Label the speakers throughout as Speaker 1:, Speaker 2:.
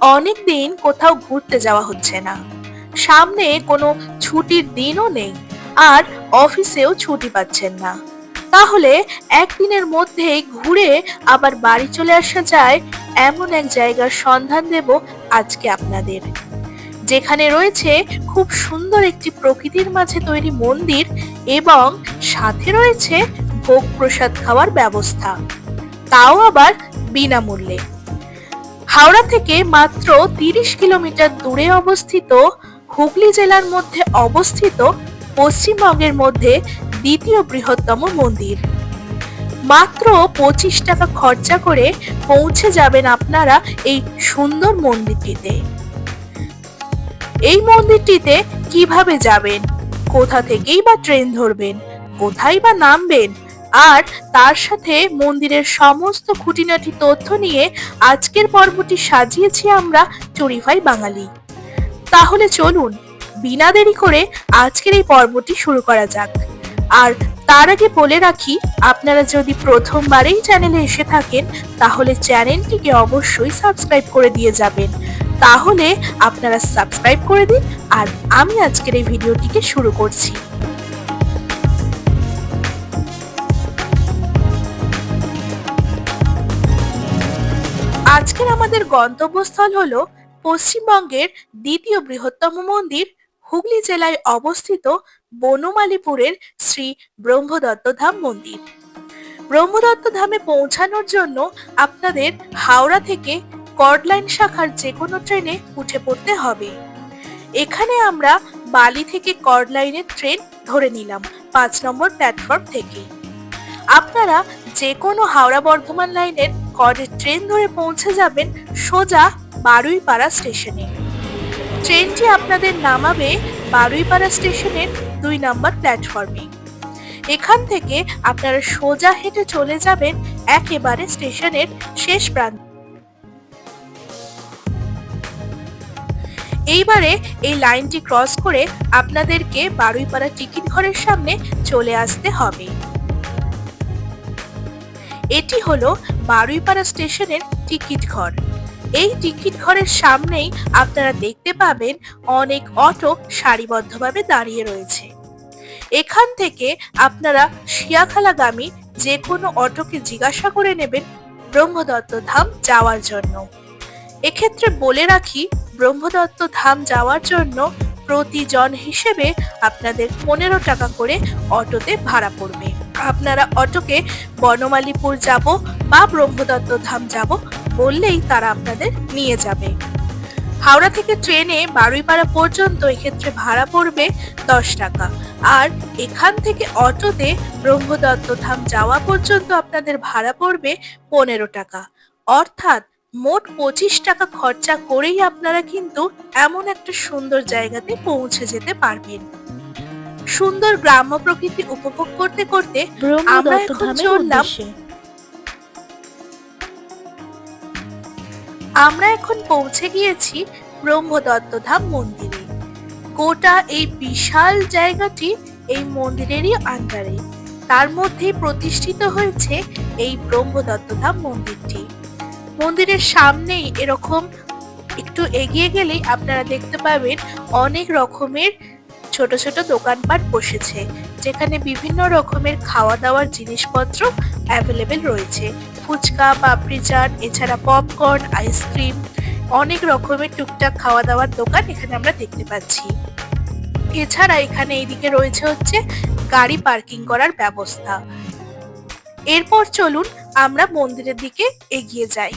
Speaker 1: অনেক দিন কোথাও ঘুরতে যাওয়া হচ্ছে না। সামনে কোনো ছুটির দিনও নেই আর অফিসেও ছুটি পাচ্ছেন না। তাহলে একদিনের মধ্যেই ঘুরে আবার বাড়ি চলে আসা যায় এমন এক জায়গার সন্ধান দেব আজকে আপনাদের। যেখানে রয়েছে খুব সুন্দর একটি প্রকৃতির মাঝে তৈরি মন্দির এবং সাথে রয়েছে ভোগ প্রসাদ খাওয়ার ব্যবস্থা। তাও আবার বিনামূল্যে। হাওড়া থেকে মাত্র তিরিশ কিলোমিটার দূরে অবস্থিত হুগলি জেলার মধ্যে অবস্থিত পশ্চিমবঙ্গের মধ্যে দ্বিতীয় বৃহত্তম মন্দির। মাত্র পঁচিশ টাকা খরচা করে পৌঁছে যাবেন আপনারা এই সুন্দর মন্দিরটিতে। এই মন্দিরটিতে কীভাবে যাবেন? কোথা থেকেই বা ট্রেন ধরবেন? কোথায় বা নামবেন? আর তার সাথে মন্দিরের সমস্ত খুঁটিনাটি তথ্য নিয়ে আজকের পর্বটি সাজিয়েছি আমরা চুরিভাই বাঙালি। তাহলে চলুন, বিনা দেরি করে আজকের এই পর্বটি শুরু করা যাক। আর তার আগে বলে রাখি, আপনারা যদি প্রথমবারেই চ্যানেলে এসে থাকেন, তাহলে চ্যানেলটিকে অবশ্যই সাবস্ক্রাইব করে দিয়ে যাবেন। তাহলে আপনারা সাবস্ক্রাইব করে দিন, আর আমি আজকের এই ভিডিওটিকে শুরু করছি। আজকের আমাদের গন্তব্যস্থল হলো পশ্চিমবঙ্গের দ্বিতীয় বৃহত্তম মন্দির, হুগলি জেলায় অবস্থিত বনমালীপুরের শ্রী ব্রহ্মদত্তধাম মন্দির। ব্রহ্মদত্ত ধামে পৌঁছানোর জন্য আপনাদের হাওড়া থেকে কর্ডলাইন শাখার যে কোনো ট্রেনে উঠে পড়তে হবে। এখানে আমরা বালি থেকে কর্ডলাইনের ট্রেন ধরে নিলাম পাঁচ নম্বর প্ল্যাটফর্ম থেকে। আপনারা যে কোনো হাওড়া বর্ধমান লাইনের কর্ডের ট্রেন ধরে পৌঁছে যাবেন সোজা বারুইপাড়া স্টেশনে। ট্রেনটি আপনাদের নামাবে বারুইপাড়া স্টেশনের দুই নম্বর প্ল্যাটফর্মে। এখান থেকে আপনারা সোজা হেঁটে চলে যাবেন একেবারে স্টেশনের শেষ প্রান্ত। এইবারে এই লাইনটি ক্রস করে আপনাদেরকে বারুইপাড়া টিকিট ঘরের সামনে চলে আসতে হবে। এটি হলো বারুইপাড়া স্টেশনের টিকিট ঘর। এই টিকিট ঘরের সামনেই আপনারা দেখতে পাবেন অনেক অটো সারিবদ্ধভাবে দাঁড়িয়ে রয়েছে। এখান থেকে আপনারা শিয়াখালাগামী যে কোনো অটোকে জিজ্ঞাসা করে নেবেন ব্রহ্মদত্ত ধাম যাওয়ার জন্য। এক্ষেত্রে বলে রাখি, ব্রহ্মদত্ত ধাম যাওয়ার জন্য প্রতিজন হিসেবে আপনাদের পনেরো টাকা করে অটোতে ভাড়া পড়বে। আপনারা অটোকে বনমালীপুর যাব বা ব্রহ্মদত্ত ধাম যাব বললেই তারা আপনাদের নিয়ে যাবে। হাওড়া থেকে ট্রেনে বারুইপাড়া পর্যন্ত এক্ষেত্রে ভাড়া পড়বে দশ টাকা। আর এখান থেকে অটোতে ব্রহ্মদত্ত ধাম যাওয়া পর্যন্ত আপনাদের ভাড়া পড়বে পনেরো টাকা। অর্থাৎ মোট পঁচিশ টাকা খরচা করেই আপনারা কিন্তু এমন একটা সুন্দর জায়গাতে পৌঁছে যেতে পারবেন। সুন্দর গ্রাম্য প্রকৃতি উপভোগ করতে করতে আমরা এখন চললাম। আমরা এখন পৌঁছে গিয়েছি ব্রহ্মদত্ত ধাম মন্দিরে। গোটা এই বিশাল জায়গাটি এই মন্দিরেরই আন্ডারে। তার মধ্যেই প্রতিষ্ঠিত হয়েছে এই ব্রহ্মদত্ত ধাম মন্দিরটি। মন্দিরের সামনেই এরকম একটু এগিয়ে গেলেই আপনারা দেখতে পাবেন অনেক রকমের ছোট ছোট দোকানপাট বসেছে, যেখানে বিভিন্ন রকমের খাওয়া দাওয়ার জিনিসপত্র অ্যাভেলেবেল রয়েছে। ফুচকা, পাপড়ি চাট, এছাড়া পপকর্ন আইসক্রিম অনেক রকমের টুকটাক খাওয়া দাওয়ার দোকান এখানে আমরা দেখতে পাচ্ছি। এছাড়া এখানে এইদিকে রয়েছে হচ্ছে গাড়ি পার্কিং করার ব্যবস্থা। এরপর চলুন আমরা মন্দিরের দিকে এগিয়ে যাই।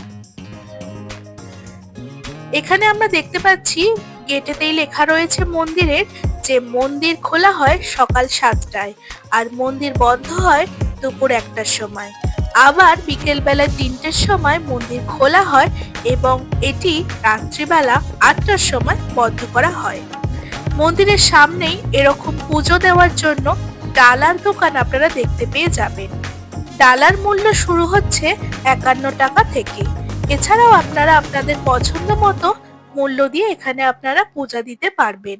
Speaker 1: এখানে আমরা দেখতে পাচ্ছি গেটেতেই লেখা রয়েছে মন্দিরের যে মন্দির খোলা হয় সকাল সাতটায় আর মন্দির বন্ধ হয় দুপুর একটার সময়। আবার বিকেলবেলা তিনটের সময় মন্দির খোলা হয় এবং এটি রাত্রিবেলা আটটার সময় বন্ধ করা হয়। মন্দিরের সামনেই এরকম পুজো দেওয়ার জন্য ডালার দোকান আপনারা দেখতে পেয়ে যাবেন। ডালার মূল্য শুরু হচ্ছে একান্ন টাকা থেকে। এছাড়াও আপনারা আপনাদের পছন্দ মতো মূল্য দিয়ে এখানে আপনারা পূজা দিতে পারবেন।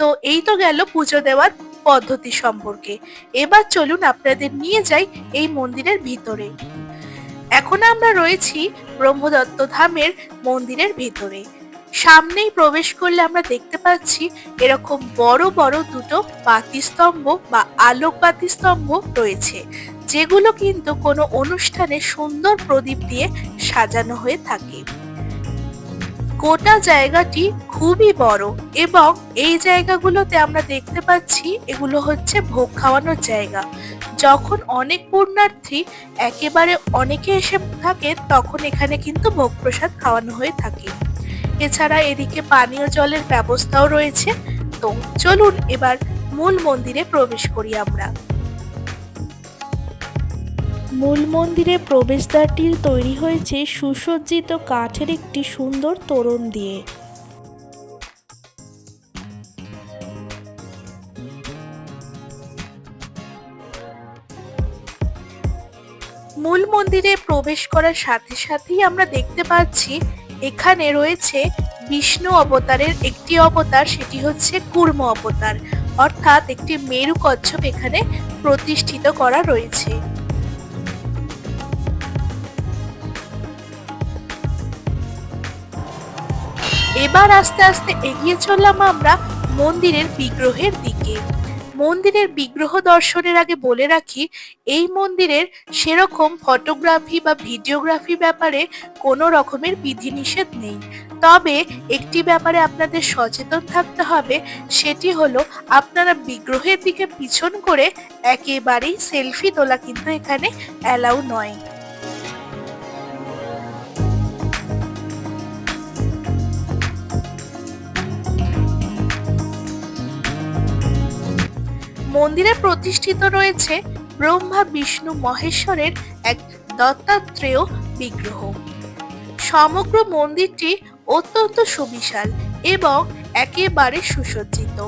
Speaker 1: তো এই তো গেল পুজো দেওয়ার পদ্ধতি সম্পর্কে। এবার চলুন আপনাদের নিয়ে যাই এই মন্দিরের ভিতরে। এখন আমরা রয়েছি ব্রহ্মদত্ত ধামের মন্দিরের ভিতরে। সামনেই প্রবেশ করলে আমরা দেখতে পাচ্ছি এরকম বড় বড় দুটো বাতিস্তম্ভ বা আলোক বাতিস্তম্ভ রয়েছে, যেগুলো কিন্তু কোনো অনুষ্ঠানে সুন্দর প্রদীপ দিয়ে সাজানো হয়ে থাকে। গোটা জায়গাটি খুবই বড় এবং এই জায়গাগুলোতে আমরা দেখতে পাচ্ছি এগুলো হচ্ছে ভোগ খাওয়ানোর জায়গা। যখন অনেক পুণ্যার্থী একেবারে অনেকে এসে থাকে, তখন এখানে কিন্তু ভোগ প্রসাদ খাওয়ানো হয়ে থাকে। এছাড়া এদিকে পানীয় জলের ব্যবস্থাও রয়েছে। তো চলুন এবার মূল মন্দিরে প্রবেশ করি আমরা।
Speaker 2: মূল মন্দিরে প্রবেশদ্বারটি তৈরি হয়েছে সুসজ্জিত কাঠের একটি সুন্দর তোরণ দিয়ে।
Speaker 1: মূল মন্দিরে প্রবেশ করার সাথে সাথেই আমরা দেখতে পাচ্ছি, এখানে রয়েছে বিষ্ণু অবতারের একটি অবতার, সেটি হচ্ছে কুর্ম অবতার। অর্থাৎ একটি মেরু কচ্ছপ এখানে প্রতিষ্ঠিত করা রয়েছে। এবার আস্তে আস্তে এগিয়ে চললাম আমরা মন্দিরের বিগ্রহের দিকে। মন্দিরের বিগ্রহ দর্শনের আগে বলে রাখি, এই মন্দিরের সেরকম ফটোগ্রাফি বা ভিডিওগ্রাফি ব্যাপারে কোনো রকমের বিধিনিষেধ নেই। তবে একটি ব্যাপারে আপনাদের সচেতন থাকতে হবে, সেটি হলো আপনারা বিগ্রহের দিকে পিছন করে একেবারেই সেলফি তোলা কিন্তু এখানে অ্যালাউ নয়। মন্দিরে প্রতিষ্ঠিত রয়েছে ব্রহ্মা, বিষ্ণু, মহেশ্বরের এক দত্তাত্রেয় বিগ্রহ। সমগ্র মন্দিরটি অত্যন্ত সুবিশাল এবং একেবারে সুসজ্জিত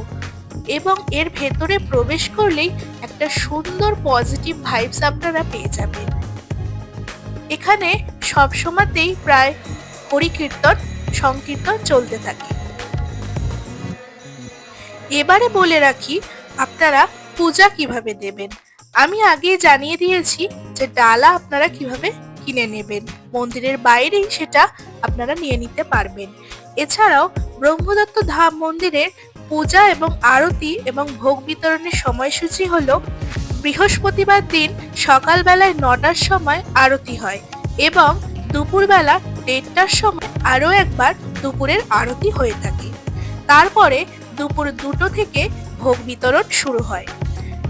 Speaker 1: এবং এর ভেতরে প্রবেশ করলেই একটা সুন্দর পজিটিভ ভাইবস আপনারা পেয়ে যাবেন। এখানে সবসময়তেই প্রায় হরিকীর্তন সংকীর্তন চলতে থাকে। এবারে বলে রাখি আপনারা পূজা কীভাবে দেবেন? আমি আগে জানিয়ে দিয়েছি যে ডালা আপনারা কীভাবে কিনে নেবেন। মন্দিরের বাইরেই সেটা আপনারা নিয়ে নিতে পারবেন। এছাড়াও ব্রহ্মদত্ত ধাম মন্দিরের পূজা এবং আরতি এবং ভোগ বিতরণের সময়সূচি হলো বৃহস্পতিবার দিন সকালবেলায় নটার সময় আরতি হয় এবং দুপুরবেলা দেড়টার সময় আরও একবার দুপুরের আরতি হয়ে থাকে। তারপরে দুপুর দুটো থেকে ভোগ বিতরণ শুরু হয়।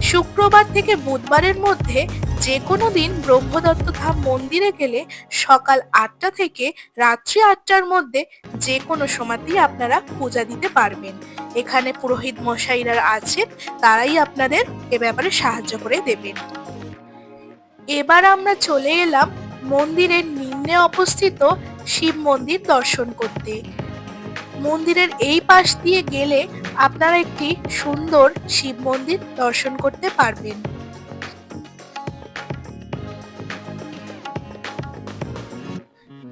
Speaker 1: শুক্রবার থেকে বুধবারের মধ্যে যে কোনো দিন ব্রহ্মদত্ত ধাম মন্দিরে গেলে সকাল আটটা থেকে রাত্রি আটটার মধ্যে যে কোনো সময়তেই আপনারা পূজা দিতে পারবেন। এখানে পুরোহিত মশাইরা আছেন, তারাই আপনাদের এ ব্যাপারে সাহায্য করে দেবেন। এবার আমরা চলে এলাম মন্দিরের নিম্নে অবস্থিত শিব মন্দির দর্শন করতে। মন্দিরের এই পাশ দিয়ে গেলে আপনারা একটি সুন্দর শিব মন্দির দর্শন করতে পারবেন।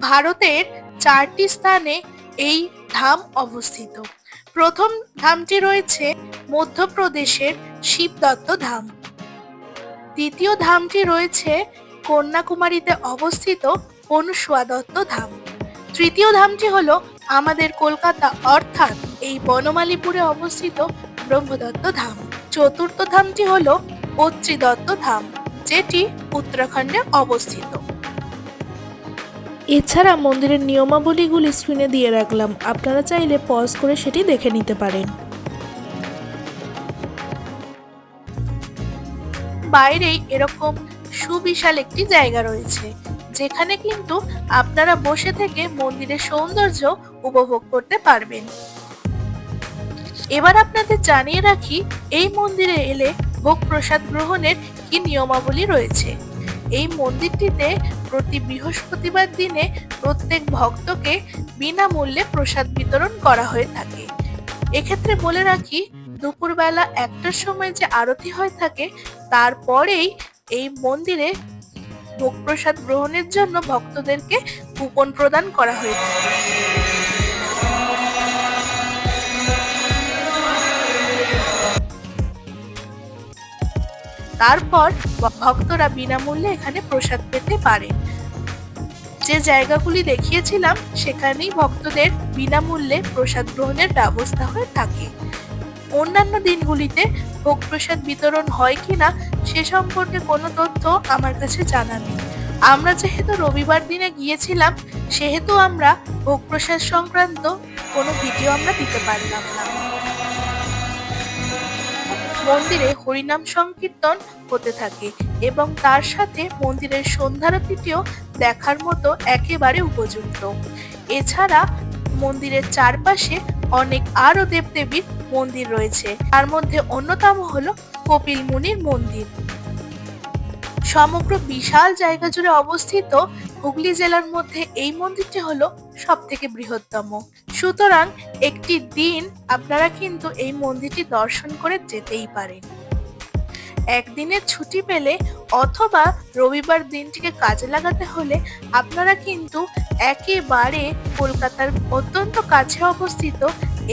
Speaker 1: ভারতের চারটি স্থানে এই ধাম অবস্থিত। প্রথম ধামটি রয়েছে মধ্যপ্রদেশের শিবদত্ত ধাম। দ্বিতীয় ধামটি রয়েছে কন্যাকুমারীতে অবস্থিত অনুসুয়া দত্ত ধাম। তৃতীয় ধামটি হলো আমাদের কলকাতা অর্থাৎ এই বনমালীপুরে অবস্থিত ব্রহ্মদত্ত ধাম। চতুর্থ ধামটি হল দত্ত ধাম, যেটি উত্তরাখণ্ডে অবস্থিত।
Speaker 2: এছাড়া মন্দিরের নিয়মাবলীগুলি স্ক্রিনে দিয়ে রাখলাম। আপনারা চাইলে পজ করে সেটি দেখে নিতে পারেন।
Speaker 1: বাইরেই এরকম সুবিশাল একটি জায়গা রয়েছে। যেখানে কিন্তু আপনারা বসে থেকে মন্দিরের সৌন্দর্য উপভোগ করতে পারবেন। এবার আপনাদের জানিয়ে রাখি, এই মন্দিরে এলে ভোগ প্রসাদ গ্রহণের কি নিয়মাবলী রয়েছে? এই মন্দিরটিতে প্রতি বৃহস্পতিবার দিনে প্রত্যেক ভক্তকে বিনামূল্যে প্রসাদ বিতরণ করা হয়ে থাকে। এক্ষেত্রে বলে রাখি, দুপুরবেলা একটার সময় যে আরতি হয়ে থাকে, তারপরেই এই মন্দিরে ভোগ প্রসাদ গ্রহণের জন্য ভক্তদেরকে কুপন প্রদান করা হয়েছে। তারপর ভক্তরা বিনামূল্যে এখানে প্রসাদ পেতে পারে। যে জায়গাগুলি দেখিয়েছিলাম, সেখানেই ভক্তদের বিনামূল্যে প্রসাদ গ্রহণের ব্যবস্থা হয়ে থাকে। অন্যান্য দিনগুলিতে ভোগ প্রসাদ বিতরণ হয় কিনা সে সম্পর্কে কোনো তথ্য আমার কাছে জানা নেই। আমরা যেহেতু রবিবার দিনে গিয়েছিলাম, সেহেতু আমরা ভোগ প্রসাদ সংক্রান্ত কোনো ভিডিও আমরা দিতে পারলাম না। মন্দিরে হরিনাম সংকীর্তন হতে থাকে এবং তার সাথে মন্দিরের সন্ধ্যারতিটিও দেখার মতো একেবারে উপযুক্ত। এছাড়া মন্দিরের চারপাশে অনেক আরও দেবদেবীর মন্দির রয়েছে। তার মধ্যে অন্যতম হলো কপিল মুনির মন্দির। সমগ্র বিশাল জায়গা জুড়ে অবস্থিত হুগলি জেলার মধ্যে এই মন্দিরটি হলো সব থেকে বৃহত্তম। সুতরাং একটি দিন আপনারা কিন্তু এই মন্দিরটি দর্শন করে যেতেই পারেন। একদিনের ছুটি পেলে অথবা রবিবার দিনটিকে কাজে লাগাতে হলে আপনারা কিন্তু একেবারে কলকাতার অত্যন্ত কাছে অবস্থিত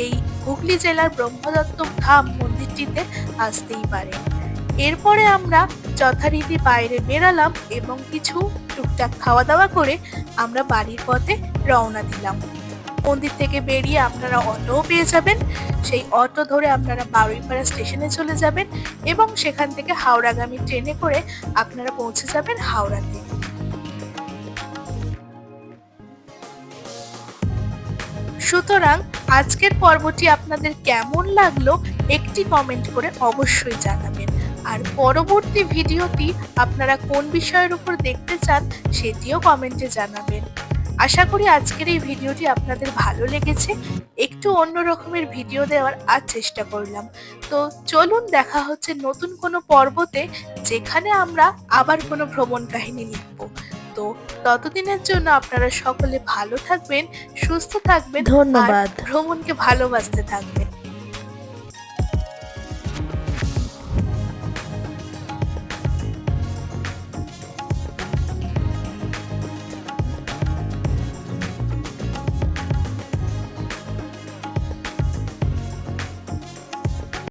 Speaker 1: এই হুগলি জেলার ব্রহ্মদত্ত ধাম মন্দিরটিতে আসতেই পারে। এরপরে আমরা যথারীতি বাইরে বেরালাম এবং কিছু টুকটাক খাওয়া দাওয়া করে আমরা বাড়ির পথে রওনা দিলাম। মন্দির থেকে বেরিয়ে আপনারা অটোও পেয়ে যাবেন। সেই অটো ধরে আপনারা বারুইপাড়া স্টেশনে চলে যাবেন এবং সেখান থেকে হাওড়াগামী ট্রেনে করে আপনারা পৌঁছে যাবেন হাওড়াতে সুতরাং আজকের পর্বটি আপনাদের কেমন লাগল একটি কমেন্ট করে অবশ্যই জানাবেন। আর পরবর্তী ভিডিওটি আপনারা কোন বিষয়ের উপর দেখতে চান সেটিও কমেন্টে জানাবেন। আশা করি আজকের এই ভিডিওটি আপনাদের ভালো লেগেছে। একটু অন্য রকমের ভিডিও দেওয়ার আর চেষ্টা করলাম। তো চলুন দেখা হচ্ছে নতুন কোনো পর্বতে যেখানে আমরা আবার কোনো ভ্রমণ কাহিনী লিখব। তো ততদিনের জন্য আপনারা সকলে ভালো থাকবেন সুস্থ থাকবেন
Speaker 2: ধন্যবাদ।
Speaker 1: ভ্রমণকে ভালোবাসতে থাকবেন।